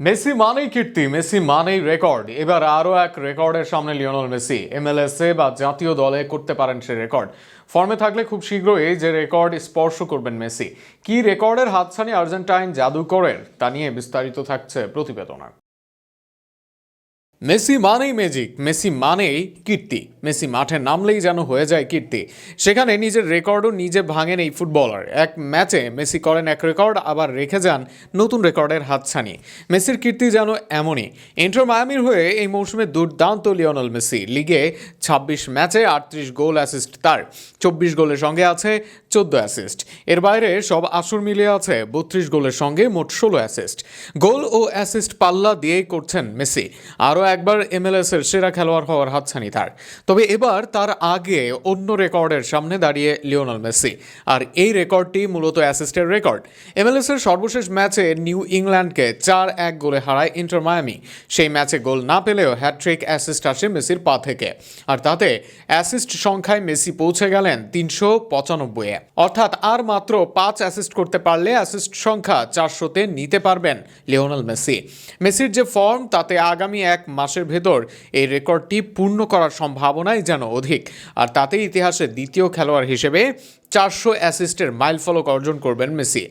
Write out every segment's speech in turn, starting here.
Messi মানেই কীর্তি, Messi মানেই রেকর্ড এবার আরও এক রেকর্ডের সামনে লিওনেল মেসি। এমএলএসএ বা জাতীয় দলে করতে পারেন সে রেকর্ড ফর্মে থাকলে খুব শীঘ্রই যে রেকর্ড স্পর্শ করবেন মেসি। কি রেকর্ডের হাতছানি আর্জেন্টাইন জাদুকরের, তা নিয়ে বিস্তারিত থাকছে প্রতিবেদনা মেসি মানেই ম্যাজিক মেসি মানেই কীর্তি। মেসি মাঠে নামলেই যেন হয়ে যায় কীর্তি। সেখানে নিজের রেকর্ডও নিজে ভাঙেন এই ফুটবলার। এক ম্যাচে মেসি করেন এক রেকর্ড, আবার রেখে যান নতুন রেকর্ডের হাতছানি। মেসির কীর্তি যেন এমনই। ইন্টার মায়ামির হয়ে এই মৌসুমে দুর্দান্ত লিওনাল মেসি। লিগে ছাব্বিশ ম্যাচে আটত্রিশ গোল অ্যাসিস্ট তার। চব্বিশ গোলের সঙ্গে আছে চোদ্দ অ্যাসিস্ট এর বাইরে সব আসর মিলিয়ে আছে বত্রিশ গোলের সঙ্গে মোট ষোলো অ্যাসিস্ট গোল ও অ্যাসিস্ট পাল্লা দিয়েই করছেন মেসি। আরও একবার এমএলএস এর সেরা খেলোয়াড় হওয়ার হাতছানি তার। তবে এবার তার আগে অন্য রেকর্ডের সামনে দাঁড়িয়ে লিওনাল মেসি। আর এই রেকর্ডটি মূলত অ্যাসিস্টের রেকর্ড। এমএলএস এর সর্বশেষ ম্যাচে নিউ ইংল্যান্ডকে চার এক গোলে হারায় ইন্টার মায়ামি। সেই ম্যাচে গোল না পেলেও হ্যাট্রিক অ্যাসিস্ট আসে মেসির পা থেকে। আর তাতে অ্যাসিস্ট সংখ্যায় মেসি পৌঁছে গেলেন তিনশো পঁচানব্বই অর্থাৎ আর মাত্র পাঁচ অ্যাসিস্ট করতে পারলে অ্যাসিস্ট সংখ্যা চারশোতে নিতে পারবেন লিওনাল মেসি। মেসির যে ফর্ম, তাতে আগামী এক মাসের ভেতর এই রেকর্ডটি পূর্ণ করার সম্ভাবনাই যেন অধিক। আর তাতে ইতিহাসে দ্বিতীয় খেলোয়াড় হিসেবে চারশো অ্যাসিস্টের মাইল ফলক অর্জন করবেন মেসি।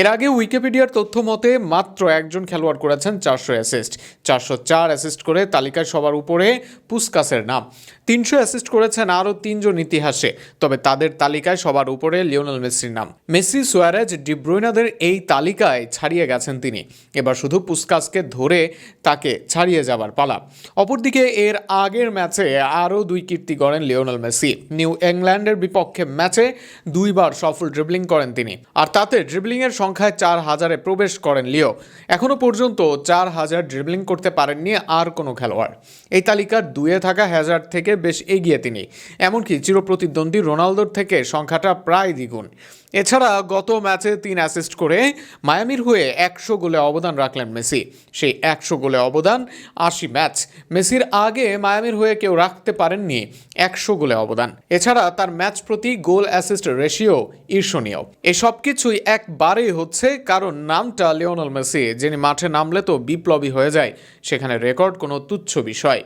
এর আগে উইকিপিডিয়ার তথ্য মতে, মাত্র একজন খেলোয়াড় করেছেন চারশো অ্যাসিস্ট। চারশো চার অ্যাসিস্ট করে তালিকায় সবার উপরে পুস্কাসের নাম। তিনশো অ্যাসিস্ট করেছেন আরও তিনজন ইতিহাসে, তবে তাদের তালিকায় সবার উপরে লিওনেল মেসির নাম। মেসি, সোয়ারেজ ডিব্রুইনাদের এই তালিকায় ছাড়িয়ে গেছেন তিনি। এবার শুধু পুস্কাসকে ধরে তাকে ছাড়িয়ে যাবার পালা। অপরদিকে এর আগের ম্যাচে আরও দুই কীর্তি গড়েন লিওনেল মেসি। নিউ ইংল্যান্ডের বিপক্ষে ম্যাচে দুইবার সফল ড্রিবলিং করেন তিনি। আর তাতে ড্রিবলিংয়ের সংখ্যায় চার হাজারে প্রবেশ করেন লিও। এখনও পর্যন্ত চার হাজার ড্রিবলিং করতে পারেননি আর কোনো খেলোয়াড়। এই তালিকার দুয়ে থাকা হ্যাজার্ড থেকে বেশ এগিয়ে তিনি। এমনকি চিরপ্রতিদ্বন্দ্বী রোনালদোর থেকে সংখ্যাটা প্রায় দ্বিগুণ। এছাড়া গত ম্যাচে তিন অ্যাসিস্ট করে মায়ামির হয়ে একশো গোলে অবদান রাখলেন মেসি। সেই একশো গোলে অবদান, আশি ম্যাচ। মেসির আগে মায়ামির হয়ে কেউ রাখতে পারেননি একশো গোলে অবদান। এছাড়া তার ম্যাচ প্রতি গোল অ্যাসিস্ট রেশিও ঈর্ষণীয়। এসব কিছুই একবারেই হচ্ছে, কারণ নামটা লিওনাল মেসি, যিনি মাঠে নামলে তো বিপ্লবী হয়ে যায়, সেখানে রেকর্ড কোনো তুচ্ছ বিষয়।